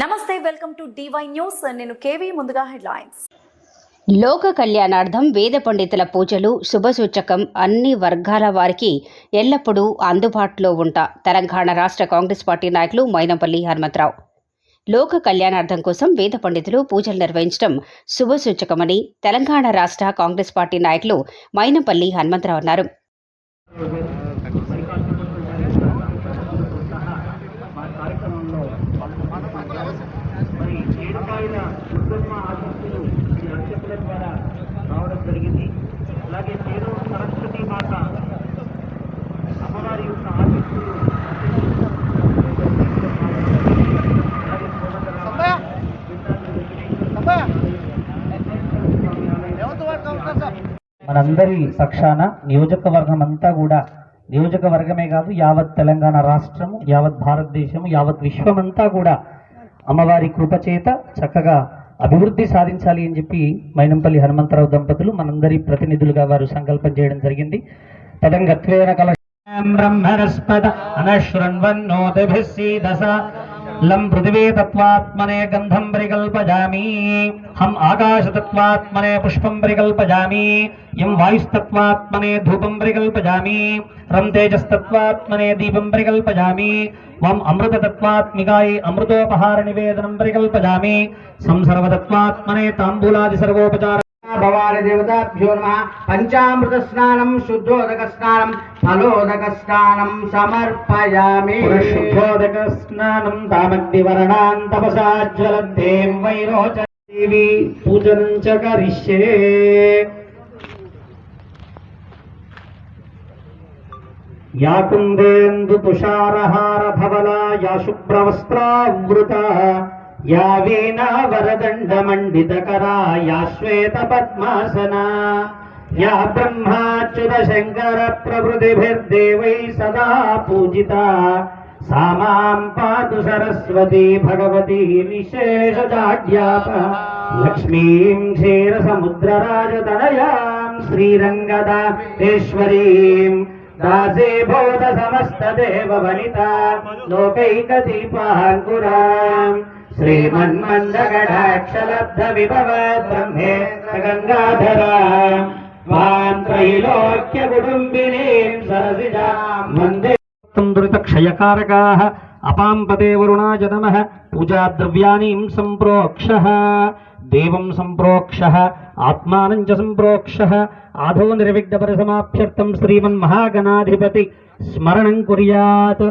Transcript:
నమస్తే welcome to DY news నేను KV ముందుగా హెడ్లైన్స్. లోక కళ్యాణార్థం వేద పండితుల పూజలు శుభసూచకం అన్ని వర్గాల వారికి ఎల్లప్పుడూ అందుబాటులో ఉంటా. తెలంగాణ రాష్ట్ర కాంగ్రెస్ పార్టీ నాయకులు మైనంపల్లి హనుమంతరావు. లోక కళ్యాణార్థం కోసం వేద పండితులు పూజలు నిర్వహించడం శుభసూచకమని తెలంగాణ రాష్ట్ర కాంగ్రెస్ పార్టీ నాయకులు మైనంపల్లి హనుమంతరావు అన్నారు. దుర్గమ్మ ఆశీస్సులు ఈ అర్చకుల ద్వారా రావడం జరిగింది. అలాగే పేరు సరస్వతి మాత అమ్మవారి యొక్క సోదరులారా, మనందరి పక్షాన నియోజకవర్గం అంతా కూడా నియోజకవర్గమే కాదు యావత్ తెలంగాణ రాష్ట్రము యావత్ భారతదేశము యావత్ విశ్వమంతా కూడా అమ్మవారి కృపచేత చక్కగా అభివృద్ధి సాధించాలి అని చెప్పి మైనంపల్లి హనుమంతరావు దంపతులు మనందరి ప్రతినిధులుగా వారు సంకల్పం చేయడం జరిగింది. తదంగత్వేన కల బ్రహ్మరస్పద దశ లం పృథివీ తత్వాత్మనే గంధం పరికల్పజామి హం ఆకాశ తత్వాత్మనే పుష్పం పరికల్పజామి ఎం వాయుస్తత్వాత్మనే ధూపం పరికల్పజామి రం తేజస్తత్వాత్మనే దీపం పరికల్పజామి వం అమృతతత్వాత్మికాయ అమృతోపహార నివేదనం పరికల్పజామి సంసర్వతత్వాత్మనే తాంబూలాది సర్వోపచార భవాని దేవతాభ్యో నమ. పంచామృత స్నానం శుద్ధోదక స్నానం ఫలోదక స్నానం సమర్పయామి. శుద్ధోదక స్నానం తామగ్నివర్ణాన్ తపసాజ్వలంతేం వైరోచ దేవి పూజనం చ కరిష్యే. యా కుందేందు తుషారహార ధవలా యా శుభ్రవస్త్రావృత యా వీణా వరదండ మండితకరా యా శ్వేత పద్మాసనా యా బ్రహ్మాచ్యుత శంకర ప్రభృతిభిర్దేవై సదా పూజితా सा मां पातु सरस्वती भगवती निशेषजाड्याप लक्ष्मीं क्षीरसमुद्रराजतनयां श्रीरङ्गदाश्वरीं दासे भूत समस्तदेववनिता लोकैकदीपाङ्कुराम् श्रीमन्मन्दगडाक्षलब्ध विभवत् श्रीमन्मन्दगडाक्षलब्धविभव ब्रह्मेन्द्रगङ्गाधरा त्वां त्रैलोक्यकुटुम्बिनीं सरसिजां वन्दे तन्द्रितक्षयकारकाः अपां पदे वरुणाजनमः पूजाद्रव्याणीं सम्प्रोक्षः देवं सम्प्रोक्षः आत्मानं च सम्प्रोक्षः आधो निर्विघ्नपरिसमाप्यर्थं श्रीमन्महागणाधिपति स्मरणं कुर्यात्